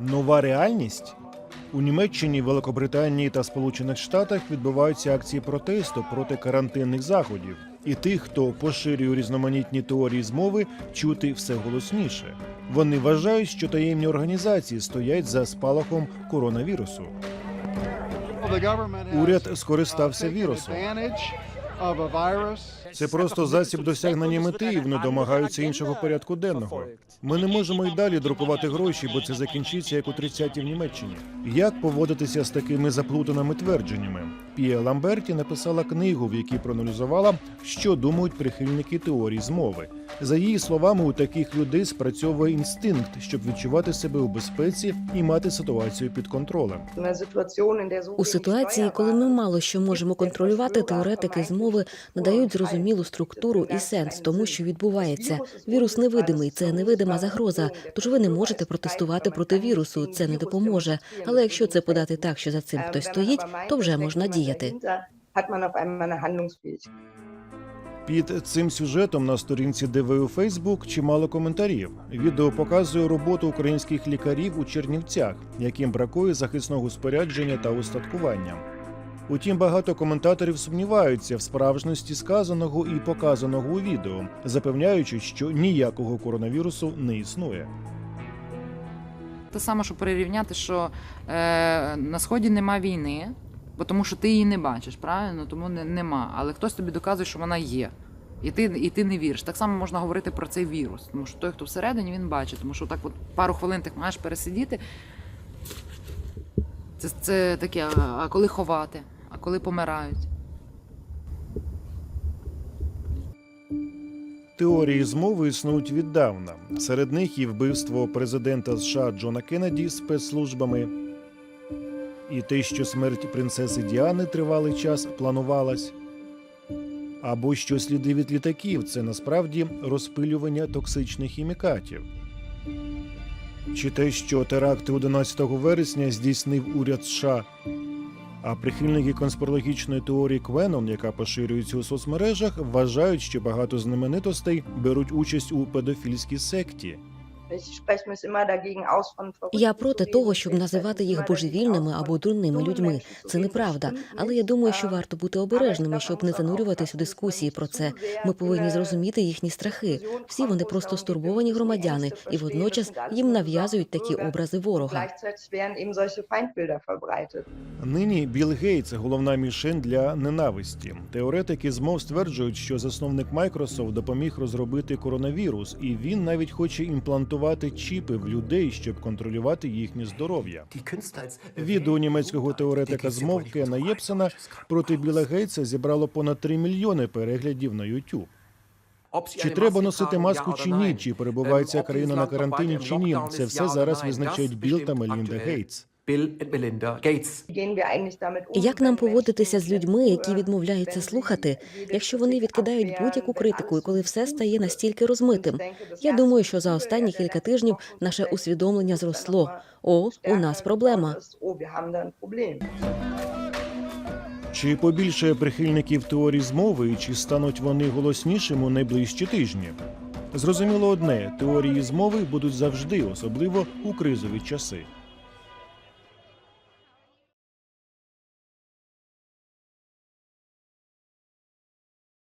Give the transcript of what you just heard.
Нова реальність у Німеччині, Великобританії та Сполучених Штатах відбуваються акції протесту проти карантинних заходів. І тих, хто поширює різноманітні теорії змови, чути все голосніше. Вони вважають, що таємні організації стоять за спалахом коронавірусу. Уряд скористався вірусом. Це просто засіб досягнення мети, і вони домагаються іншого порядку денного. Ми не можемо й далі друкувати гроші, бо це закінчиться як у 30-ті в Німеччині. Як поводитися з такими заплутаними твердженнями? Пія Ламберті написала книгу, в якій проаналізувала, що думають прихильники теорії змови. За її словами, у таких людей спрацьовує інстинкт, щоб відчувати себе у безпеці і мати ситуацію під контролем. У ситуації, коли ми мало що можемо контролювати, теоретики змови надають зрозумілу структуру і сенс тому, що відбувається. Вірус невидимий, це невидима загроза. Тож ви не можете протестувати проти вірусу. Це не допоможе. Але якщо це подати так, що за цим хтось стоїть, то вже можна діяти. Під цим сюжетом на сторінці ДВ у Фейсбук чимало коментарів. Відео показує роботу українських лікарів у Чернівцях, яким бракує захисного спорядження та устаткування. Утім, багато коментаторів сумніваються в справжності сказаного і показаного у відео, запевняючи, що ніякого коронавірусу не існує. Те саме, що перерівняти, що е, на сході нема війни, бо тому що ти її не бачиш, правильно? Тому не, нема. Але хтось тобі доказує, що вона є. І ти, і ти не віриш. Так само можна говорити про цей вірус. Тому що той, хто всередині, він бачить. Тому що так от пару хвилин ти маєш пересидіти. Це, це таке, а, коли ховати, а коли помирають. Теорії змови існують віддавна. Серед них і вбивство президента США Джона Кеннеді спецслужбами, і те, що смерть принцеси Діани тривалий час планувалась. Або що сліди від літаків це насправді розпилювання токсичних хімікатів. Чи те, що теракти 11 вересня здійснив уряд США, а прихильники конспірологічної теорії Квенон, яка поширюється у соцмережах, вважають, що багато знаменитостей беруть участь у педофільській секті. Я проти того, щоб називати їх божевільними або дурними людьми. Це неправда. Але я думаю, що варто бути обережними, щоб не занурюватись у дискусії про це. Ми повинні зрозуміти їхні страхи. Всі вони просто стурбовані громадяни, і водночас їм нав'язують такі образи ворога. Нині Білл Гейтс – головна мішень для ненависті. Теоретики змов стверджують, що засновник Microsoft допоміг розробити коронавірус, і він навіть хоче імплантувати чіпи в людей, щоб контролювати їхнє здоров'я. Відео німецького теоретика змов Кена Єпсена проти Біла Гейтса зібрало понад 3 мільйони переглядів на YouTube. Чи треба носити маску чи ні? Чи перебуває ця країна на карантині чи ні? Це все зараз визначають Білл та Мелінда Гейтс. Як нам поводитися з людьми, які відмовляються слухати, якщо вони відкидають будь-яку критику, і коли все стає настільки розмитим? Я думаю, що за останні кілька тижнів наше усвідомлення зросло. О, у нас проблема. Чи побільшає прихильників теорії змови, і чи стануть вони голоснішими у найближчі тижні? Зрозуміло одне: теорії змови будуть завжди, особливо у кризові часи.